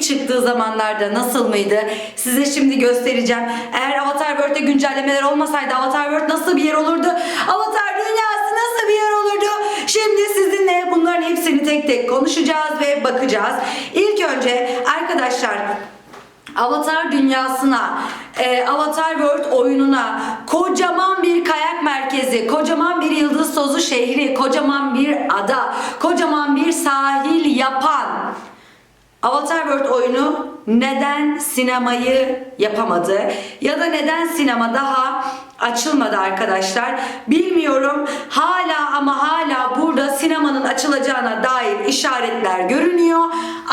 çıktığı zamanlarda nasıl mıydı? Size şimdi göstereceğim. Eğer Avatar World'de güncellemeler olmasaydı Avatar World nasıl bir yer olurdu? Avatar dünyası nasıl bir yer olurdu? Şimdi sizinle bunların hepsini tek tek konuşacağız ve bakacağız. İlk önce arkadaşlar Avatar dünyasına, e, Avatar World oyununa, kocaman bir kayak merkezi, kocaman bir yıldız tozu şehri, kocaman bir ada, kocaman bir sahil yapan Avatar World oyunu neden sinemayı yapamadı? Ya da neden sinema daha açılmadı arkadaşlar? Bilmiyorum. Hala ama hala burada sinemanın açılacağına dair işaretler görünüyor.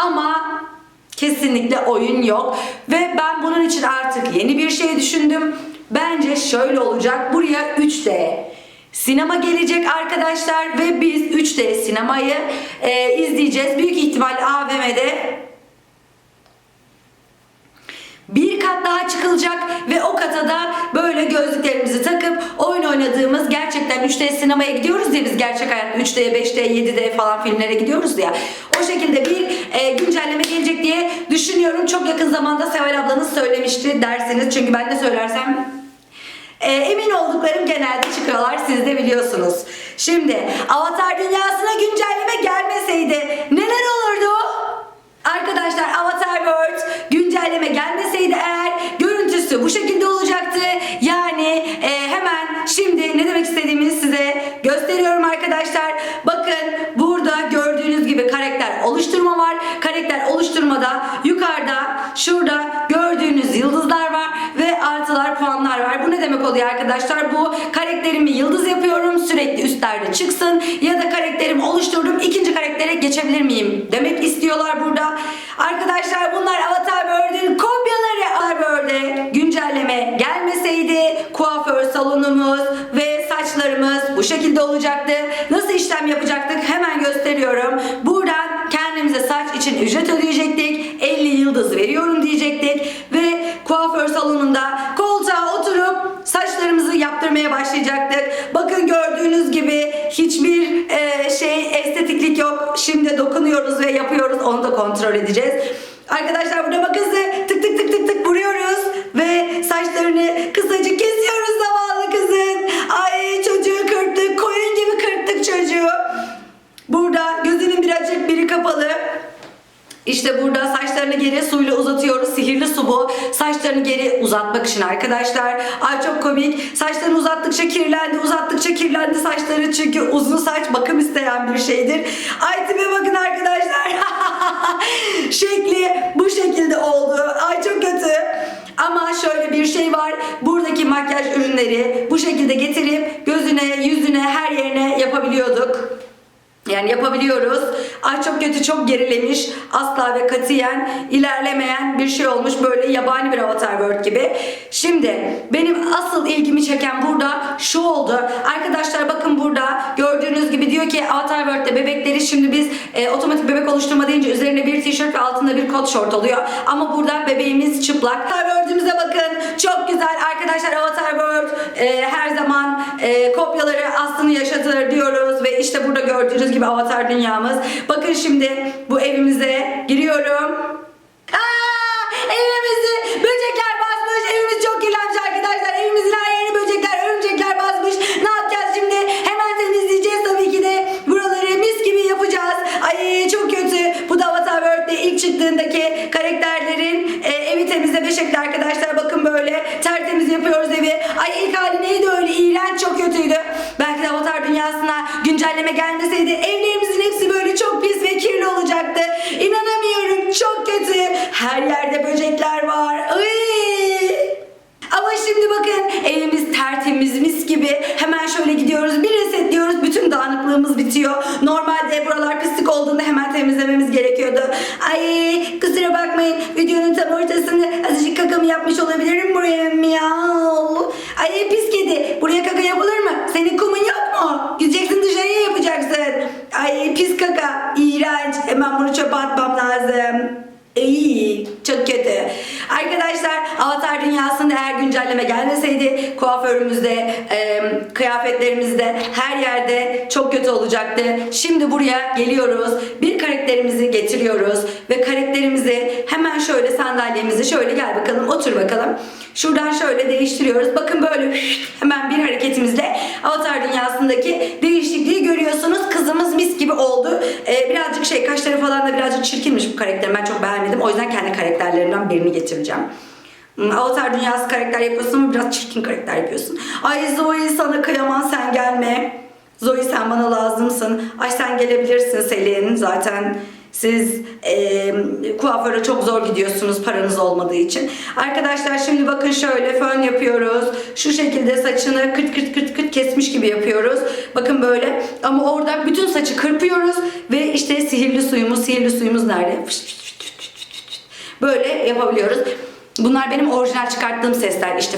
Ama Kesinlikle oyun yok. Ve ben bunun için artık yeni bir şey düşündüm. Bence şöyle olacak. Buraya 3D sinema gelecek arkadaşlar ve biz 3D sinemayı e, izleyeceğiz. Büyük ihtimal AVM'de bir kat daha çıkılacak ve o kata da böyle gözlüklerimizi takıp oyun oynadığımız gerçekten 3D sinemaya gidiyoruz ya biz gerçek hayatta 3D, 5D, 7D falan filmlere gidiyoruz ya. O şekilde bir e, güncelleme gelecek diye düşünüyorum. Çok yakın zamanda Seval ablanız söylemişti dersiniz. Çünkü ben de söylersem e, emin olduklarım genelde çıkıyorlar. Siz de biliyorsunuz. Şimdi Avatar dünyasına güncelleme gelmeseydi neler olurdu? Arkadaşlar Avatar World güncelleme gelmeseydi eğer görüntüsü bu şekilde olacaktı. Yani e, hemen şimdi ne demek istediğimi size gösteriyorum arkadaşlar. Bakın burada gördüğünüz gibi karakter oluşturma var. Karakter oluşturmada yukarıda şurada oluyor arkadaşlar? Bu karakterimi yıldız yapıyorum sürekli üstlerde çıksın ya da karakterimi oluşturdum ikinci karaktere geçebilir miyim demek istiyorlar burada. Arkadaşlar bunlar Avatar World'ün kopyaları. Avatar World'e güncelleme gelmeseydi kuaför salonumuz ve saçlarımız bu şekilde olacaktı. Nasıl işlem yapacaktık hemen gösteriyorum. Buradan kendimize saç için ücret ödeyecektik. 50 yıldız veriyorum diyecektik ve kuaför salonunda oturup yaptırmaya başlayacaktık. Bakın gördüğünüz gibi hiçbir e, şey estetiklik yok. Şimdi dokunuyoruz ve yapıyoruz. Onu da kontrol edeceğiz. Arkadaşlar burada bakın size tık tık tık tık tık vuruyoruz ve saçlarını kısacık kesiyoruz zavallı kızın. Ay çocuğu kırptık. Koyun gibi kırptık çocuğu. Burada gözünün biri açık biri kapalı. İşte burada saçlarını geri suyla Saçlarını geri uzatmak için arkadaşlar. Ay çok komik. Saçlarını uzattıkça kirlendi, uzattıkça kirlendi saçları. Çünkü uzun saç bakım isteyen bir şeydir. Ay tipe bakın arkadaşlar. Şekli bu şekilde oldu. Ay çok kötü. Ama şöyle bir şey var. Buradaki makyaj ürünleri bu şekilde getirip gözüne, yüzüne, her yerine yapabiliyorduk. Yani yapabiliyoruz. Ay çok kötü, çok gerilemiş. Asla ve katiyen ilerlemeyen bir şey olmuş. Böyle yabani bir Avatar World gibi. Şimdi benim asıl ilgimi çeken burada şu oldu. Arkadaşlar bakın burada gördüğünüz diyor ki Avatar World'de bebekleri şimdi biz e, otomatik bebek oluşturma deyince üzerine bir tişört ve altında bir kot şort oluyor. Ama burada bebeğimiz çıplak. Avatar World'ümüze bakın. Çok güzel. Arkadaşlar Avatar World e, her zaman e, kopyaları aslını yaşatır diyoruz ve işte burada gördüğünüz gibi avatar dünyamız. Bakın şimdi bu evimize giriyorum. Yapıyoruz evi. Ay ilk hali neydi öyle? İğrenç çok kötüydü. Belki de Avatar dünyasına güncelleme gelmeseydi evlerimizin hepsi böyle çok pis ve kirli olacaktı. İnanamıyorum. Çok kötü. Her yerde böcekler var. Ay. Ama şimdi bakın evimiz tertemiz mis gibi. Hemen şöyle gidiyoruz bir resetliyoruz. Bütün dağınıklığımız bitiyor. Normalde buralar pislik olduğunda hemen temizlememiz gerekiyordu. Ay kusura bakmayın videonun tam ortasında azıcık kakamı yapmış olabilirim buraya miyav. Ay pis kedi buraya kaka yapılır mı? Senin kumun yok mu? Gideceksin dışarıya yapacaksın. Ay pis kaka iğrenç. Hemen bunu çöpe atmam lazım. İyi, çok kötü. Arkadaşlar Avatar dünyasında güncelleme gelmeseydi kuaförümüzde, e, kıyafetlerimizde her yerde çok kötü olacaktı. Şimdi buraya geliyoruz. Bir karakterimizi getiriyoruz ve karakterimizi hemen şöyle sandalyemizi şöyle gel bakalım otur bakalım. Şuradan şöyle değiştiriyoruz. Bakın böyle hemen bir hareketimizle avatar dünyasındaki değişikliği görüyorsunuz. Kızımız mis gibi oldu. Ee, birazcık şey kaşları falan da birazcık çirkinmiş bu karakter. Ben çok beğenmedim. O yüzden kendi karakterlerimden birini getireceğim. Hmm, Avatar dünyası karakter yapıyorsun biraz çirkin karakter yapıyorsun. Ay Zoe sana kıyamam sen gelme. Zoe sen bana lazımsın. Ay sen gelebilirsin Selin. Zaten siz e, kuaföre çok zor gidiyorsunuz paranız olmadığı için. Arkadaşlar şimdi bakın şöyle fön yapıyoruz. Şu şekilde saçını kırt kırt kırt kırt kesmiş gibi yapıyoruz. Bakın böyle. Ama orada bütün saçı kırpıyoruz. Ve işte sihirli suyumuz, sihirli suyumuz nerede? Böyle yapabiliyoruz. Bunlar benim orijinal çıkarttığım sesler. İşte.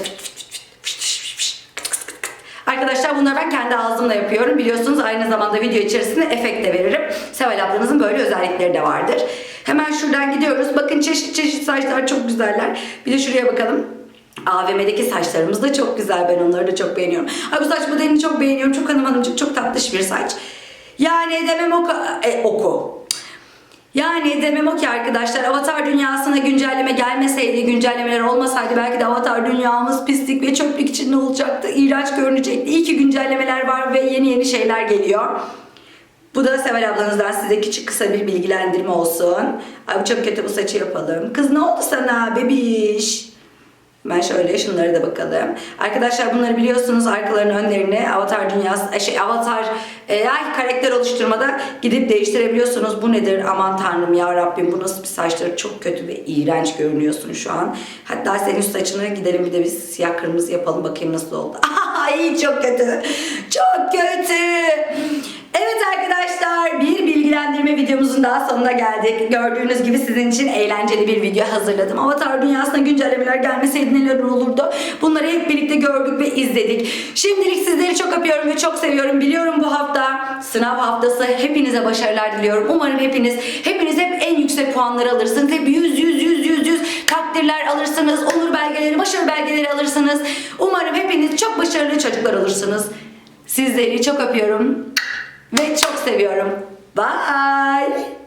Arkadaşlar bunları ben kendi ağzımla yapıyorum. Biliyorsunuz aynı zamanda video içerisinde efekt de veririm. Seval ablanızın böyle özellikleri de vardır. Hemen şuradan gidiyoruz. Bakın çeşit çeşit saçlar çok güzeller. Bir de şuraya bakalım. AVM'deki saçlarımız da çok güzel. Ben onları da çok beğeniyorum. Ay bu saç modelini çok beğeniyorum. Çok hanım hanımcık, çok tatlış bir saç. Yani demem oku. E, oku. Yani demem o ki arkadaşlar Avatar dünyasına güncelleme gelmeseydi, güncellemeler olmasaydı belki de Avatar dünyamız pislik ve çöplük içinde olacaktı. İğrenç görünecekti. İyi ki güncellemeler var ve yeni yeni şeyler geliyor. Bu da Seval ablanızdan size küçük kısa bir bilgilendirme olsun. Ay bu çok kötü bu saçı yapalım. Kız ne oldu sana bebiş? Ben şöyle şunlara da bakalım. Arkadaşlar bunları biliyorsunuz arkalarını önlerini Avatar dünyası şey Avatar e, ay karakter oluşturmada gidip değiştirebiliyorsunuz. Bu nedir? Aman tanrım ya Rabbim bu nasıl bir saçları çok kötü ve iğrenç görünüyorsun şu an. Hatta senin saçını gidelim bir de biz siyah kırmızı yapalım bakayım nasıl oldu. Ay çok kötü. Çok kötü. Evet arkadaşlar bir bilgilendirme videomuzun daha sonuna geldik. Gördüğünüz gibi sizin için eğlenceli bir video hazırladım. Avatar dünyasına güncellemeler gelmeseydi neler olurdu? Bunları hep birlikte gördük ve izledik. Şimdilik sizleri çok öpüyorum ve çok seviyorum. Biliyorum bu hafta sınav haftası. Hepinize başarılar diliyorum. Umarım hepiniz hepiniz hep en yüksek puanları alırsınız. Hep 100 100 100 100 100 takdirler alırsınız. Onur belgeleri, başarı belgeleri alırsınız. Umarım hepiniz çok başarılı çocuklar olursunuz. Sizleri çok öpüyorum ve çok seviyorum. Bye.